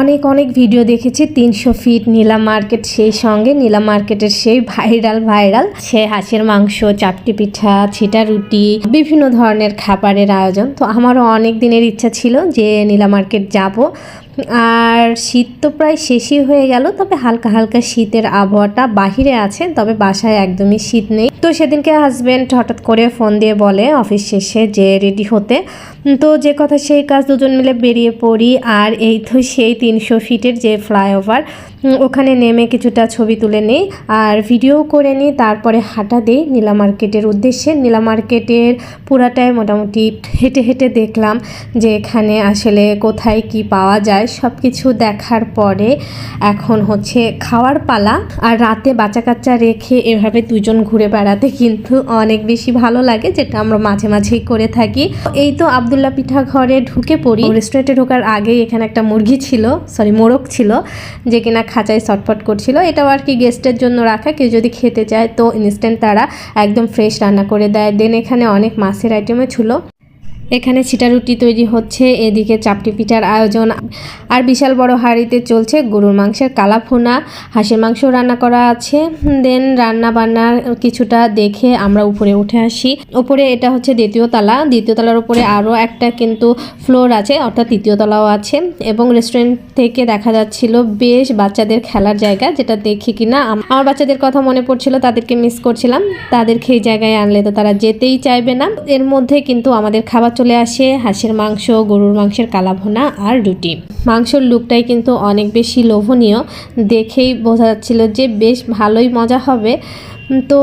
অনেক অনেক ভিডিও দেখেছি। তিনশো ফিট নীলা মার্কেট সেই সঙ্গে। নীলা মার্কেটের সেই ভাইরাল ভাইরাল সে হাঁসের মাংস চাপটি পিঠা, ছিটা রুটি, বিভিন্ন ধরনের খাবারের আয়োজন। তো আমারও অনেক দিনের ইচ্ছা ছিল যে নীলা মার্কেট যাব। আর শীত তো প্রায় শেষই হয়ে গেল, তবে হালকা হালকা শীতের আবহাওয়াটা বাহিরে আছে, তবে বাসায় একদমই শীত নেই। তো সেদিনকে হাজব্যান্ড হঠাৎ করে ফোন দিয়ে বলে অফিস শেষে যে রেডি হতে। তো যে কথা সেই কাজ দুজন মিলে বেরিয়ে পড়ি, আর এই তো সেই তিনশো ফিটের যে ফ্লাইওভার ওখানে নেমে কিছুটা ছবি তুলে নিই আর ভিডিও করে নিই, তারপরে হাঁটা দিই নীলা মার্কেটের উদ্দেশ্যে। নীলা মার্কেটের পুরাটাই মোটামুটি হেঁটে হেঁটে দেখলাম যে এখানে আসলে কোথায় কি পাওয়া যায়। সব কিছু দেখার পরে এখন হচ্ছে খাওয়ার পালা আর রাতে বাচ্চা কাচ্চা রেখে এভাবে দুজন ঘুরে বেড়াতে কিন্তু অনেক বেশি ভালো লাগে, যেটা আমরা মাঝে মাঝেই করে থাকি। এই তো আবদুল্লা পিঠা ঘরে ঢুকে পড়ি। রেস্টুরেন্টে ঢোকার আগেই এখানে একটা মুরগি ছিল, সরি মোরগ ছিল, যে কিনা খাঁচায় সটফট করছিল, এটাও আর কি গেস্টের জন্য রাখা, কেউ যদি খেতে চায় তো ইনস্ট্যান্ট তারা একদম ফ্রেশ রান্না করে দেয়। দেন এখানে অনেক মাছের আইটেমও ছিল। এখানে ছিটা রুটি তৈরি হচ্ছে, এদিকে চাপটি পিঠার আয়োজন। আর বিশাল বড় হাঁড়িতে চলছে গরুর মাংসের কালাফোনা। হাঁসের মাংস রান্না করা আছে। দেন রান্না বান্নার কিছুটা দেখে আমরা উপরে উঠে আসি। উপরে এটা হচ্ছে দ্বিতীয় তলা। দ্বিতীয় তলার উপরে আরও একটা কিন্তু ফ্লোর আছে, অর্থাৎ তৃতীয় তলাও আছে। এবং রেস্টুরেন্ট থেকে দেখা যাচ্ছিল বেশ বাচ্চাদের খেলার জায়গা, যেটা দেখি কিনা। আম- আমার বাচ্চাদের কথা মনে পড়ছিল, তাদেরকে মিস করছিলাম। তাদেরকে এই জায়গায় আনলে তো তারা যেতেই চাইবে না। এর মধ্যে কিন্তু আমাদের খাবার চলে আসে হাঁসের মাংস, গরুর মাংসের কালাভোনা আর রুটি। মাংসর লুকটাই কিন্তু অনেক বেশি লোভনীয়। দেখেই বোঝা যাচ্ছিল যে বেশ ভালোই মজা হবে। তো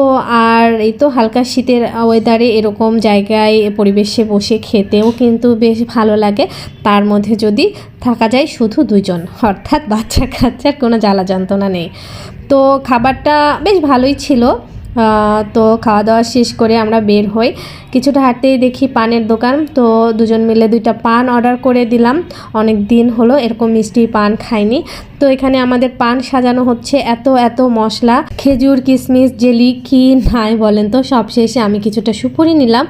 আর এই তো হালকা শীতের ওয়েদারে এরকম জায়গায়, পরিবেশে বসে খেতেও কিন্তু বেশ ভালো লাগে। তার মধ্যে যদি থাকা যায় শুধু দুজন অর্থাৎ বাচ্চা কাচ্চার কোনো জ্বালা যন্ত্রণা নেই। তো খাবারটা বেশ ভালোই ছিল। তো খাওয়া দাওয়া শেষ করে আমরা বের হই। কিছুটা হাঁটতেই দেখি পানের দোকান। তো দুজন মিলে দুইটা পান অর্ডার করে দিলাম। অনেক দিন হলো এরকম মিষ্টি পান খাইনি। তো এখানে আমাদের পান সাজানো হচ্ছে এত এত মশলা। খেজুর, কিশমিশ, জেলি, কি নাই বলেন তো, সব শেষে আমি কিছুটা সুপুরি নিলাম।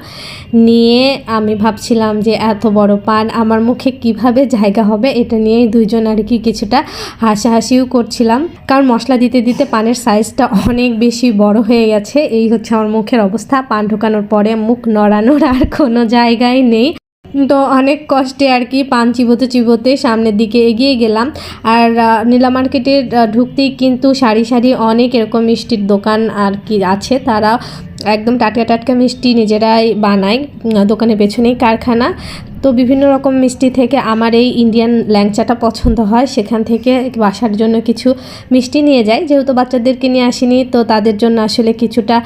নিয়ে আমি ভাবছিলাম যে এত বড় পান আমার মুখে কীভাবে জায়গা হবে? এটা নিয়েই দুইজন আর কি কিছুটা হাসাহাসিও করছিলাম। কারণ মশলা দিতে দিতে পানের সাইজটা অনেক বেশি বড় হয়ে গেছে এই হচ্ছে আমার মুখের অবস্থা। পান ঢোকানোর পরে মুখ নড়ানোর আর কোনো জায়গায় নেই। তো অনেক কষ্টে আর কি পান চিবোতে চিবোতে সামনের দিকে এগিয়ে গেলাম। আর নীলা মার্কেটে ঢুকতেই কিন্তু সারি সারি অনেক এরকম মিষ্টির দোকান আর কি আছে। তারা একদম টাটকা টাটকা মিষ্টি নিজেরাই বানায়, দোকানের পেছনেই কারখানা। তো বিভিন্ন রকম মিষ্টি থেকে আমার এই ইন্ডিয়ান ল্যাংচাটা পছন্দ হয়। সেখান থেকে বাসার জন্য কিছু মিষ্টি নিয়ে যাই। যেহেতু বাচ্চাদেরকে নিয়ে আসিনি, তো তাদের জন্য আসলে কিছুটা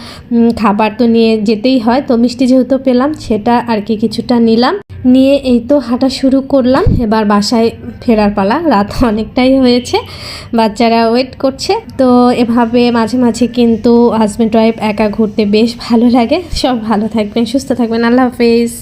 খাবার তো নিয়ে যেতেই হয়। তো মিষ্টি যেহেতু পেলাম, সেটা আর কি কিছুটা নিলাম। নিয়ে এই তো হাঁটা শুরু করলাম। এবার বাসায় ফেরার পালা। রাত অনেকটাই হয়েছে। বাচ্চারা ওয়েট করছে। তো এভাবে মাঝে মাঝে কিন্তু হাজব্যান্ড ওয়াইফ একা ঘুরতে বেশ ভালো লাগে। সব ভালো থাকবেন, সুস্থ থাকবেন। আল্লাহ হাফেজ।